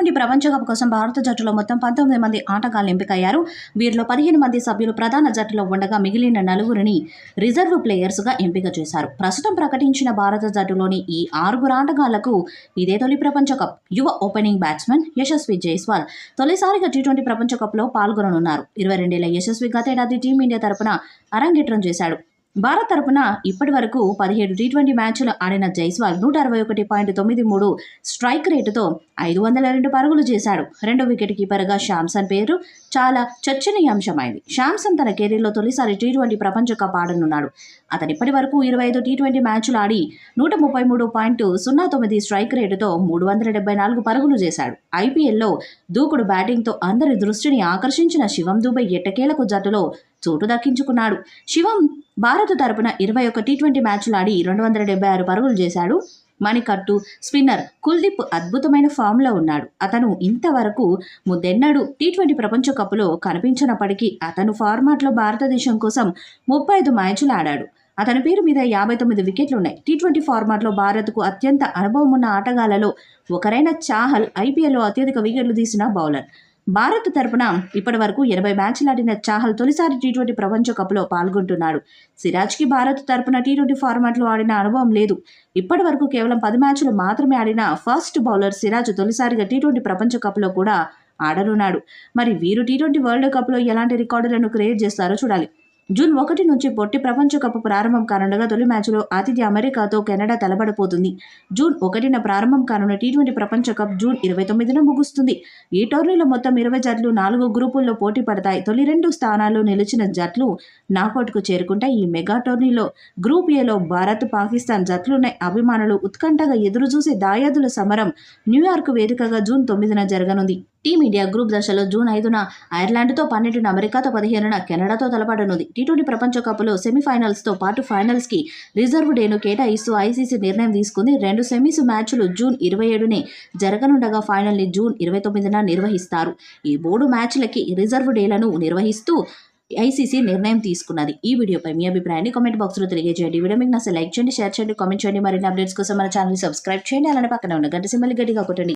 Twenty ప్రపంచ cup కోసం భారత జట్టులో మొత్తం పంతొమ్మిది మంది ఆటగాళ్ళు ఎంపికయ్యారు. వీరిలో పదిహేను మంది సభ్యులు ప్రధాన జట్టులో ఉండగా మిగిలిన నలుగురిని రిజర్వ్ ప్లేయర్స్గా ఎంపిక చేశారు. ప్రస్తుతం ప్రకటించిన భారత జట్టులోని ఈ ఆరుగురు ఆటగాళ్ళకు ఇదే తొలి ప్రపంచ కప్. యువ ఓపెనింగ్ బ్యాట్స్మెన్ యశస్వి జైస్వాల్ తొలిసారిగా టీ ట్వంటీ ప్రపంచ కప్లో పాల్గొననున్నారు. ఇరవై రెండేళ్ళ యశస్వి గతేడాది టీమిండియా తరపున అరంగేట్రం చేశాడు. భారత్ తరపున ఇప్పటి వరకు పదిహేడు టీ ట్వంటీ మ్యాచ్లు ఆడిన జైస్వాల్ నూట అరవై ఒకటి పాయింట్ తొమ్మిది మూడు స్ట్రైక్ రేటుతో ఐదు వందల రెండు పరుగులు చేశాడు. రెండో వికెట్ కీపర్గా శాంసన్ పేరు చాలా చర్చనీయాంశమైంది. శాంసన్ తన కెరీర్లో తొలిసారి టీ ట్వంటీ ప్రపంచ కప్ ఆడనున్నాడు. అతను ఇప్పటి వరకు ఇరవై ఐదు టీ ట్వంటీ మ్యాచ్లు ఆడి నూట ముప్పై మూడు పాయింట్ సున్నా తొమ్మిది స్ట్రైక్ రేటుతో మూడు వందల డెబ్బై నాలుగు పరుగులు చేశాడు. ఐపీఎల్లో దూకుడు బ్యాటింగ్తో అందరి దృష్టిని ఆకర్షించిన శివం దుబై ఎట్టకేలకు జట్టులో చోటు దక్కించుకున్నాడు. శివం భారత్ తరపున ఇరవై ఒక టీ ట్వంటీ మ్యాచ్లు ఆడి రెండు వందల డెబ్బై ఆరు పరుగులు చేశాడు. మణికట్టు స్పిన్నర్ కుల్దీప్ అద్భుతమైన ఫామ్లో ఉన్నాడు. అతను ఇంతవరకు ముద్దెన్నడు టీ ట్వంటీ ప్రపంచ కప్లో కనిపించినప్పటికీ అతను ఫార్మాట్లో భారతదేశం కోసం ముప్పై ఐదు మ్యాచ్లు ఆడాడు. అతని పేరు మీద యాభై తొమ్మిది వికెట్లు ఉన్నాయి టీ ట్వంటీ ఫార్మాట్లో భారత్కు అత్యంత అనుభవం ఉన్న ఆటగాళ్ళలో ఒకరైన చాహల్ ఐపీఎల్లో అత్యధిక వికెట్లు తీసిన బౌలర్. భారత్ తరపున ఇప్పటి వరకు ఎనభై మ్యాచ్లు ఆడిన చాహల్ తొలిసారి టీ ట్వంటీ ప్రపంచ కప్లో పాల్గొంటున్నాడు. సిరాజ్కి భారత్ తరపున టీ ట్వంటీ ఫార్మాట్లో ఆడిన అనుభవం లేదు. ఇప్పటి వరకు కేవలం పది మ్యాచ్లు మాత్రమే ఆడిన ఫస్ట్ బౌలర్ సిరాజ్ తొలిసారిగా టీ ట్వంటీ ప్రపంచ కప్లో కూడా ఆడనున్నాడు. మరి వీరు టీ ట్వంటీ వరల్డ్ కప్లో ఎలాంటి రికార్డులను క్రియేట్ చేస్తారో చూడాలి. జూన్ ఒకటి నుంచి పొట్టి ప్రపంచ కప్ ప్రారంభం కానుండగా తొలి మ్యాచ్లో ఆతిథ్య అమెరికాతో కెనడా తలబడిపోతుంది. జూన్ ఒకటిన ప్రారంభం కానున్న టీ ట్వంటీ ప్రపంచ కప్ జూన్ ఇరవై తొమ్మిదిన ముగుస్తుంది. ఈ టోర్నీలో మొత్తం ఇరవై జట్లు నాలుగు గ్రూపుల్లో పోటీ పడతాయి. తొలి రెండు స్థానాల్లో నిలిచిన జట్లు నాకౌట్కు చేరుకుంటాయి. ఈ మెగా టోర్నీలో గ్రూప్ ఏలో భారత్ పాకిస్తాన్ జట్లున్నాయి. అభిమానులు ఉత్కంఠగా ఎదురుచూసే దాయాదుల సమరం న్యూయార్క్ వేదికగా జూన్ తొమ్మిదిన జరగనుంది. టీమిండియా గ్రూప్ దశలో జూన్ ఐదున ఐర్లాండ్తో పన్నెండున అమెరికాతో పదిహేనున కెనడాతో తలపడనుంది. టీ ట్వంటీ ప్రపంచ కప్లో సెమీఫైనల్స్తో పాటు ఫైనల్స్కి రిజర్వ్ డేను కేటాయిస్తూ ఐసీసీ నిర్ణయం తీసుకుంది. రెండు సెమీస్ మ్యాచ్లు జూన్ ఇరవై ఏడునే జరగనుండగా ఫైనల్ని జూన్ ఇరవై తొమ్మిదిన నిర్వహిస్తారు. ఈ మూడు మ్యాచ్లకి రిజర్వ్ డేలను నిర్వహిస్తూ ఐసీసీ నిర్ణయం తీసుకున్నది. ఈ వీడియోపై మీ అభిప్రాయాన్ని కామెంట్ బాక్స్లో తెలియజేయండి. వీడియో మీకు నచ్చ లైక్ చేయండి షేర్ చేయండి కామెంట్ చేయండి. మరిన్ని అప్డేట్స్ కోసం మన ఛానల్ సబ్స్క్రైబ్ చేయండి. అలానే పక్కన ఉన్న గంట సింబల్ గట్టిగా కొట్టండి.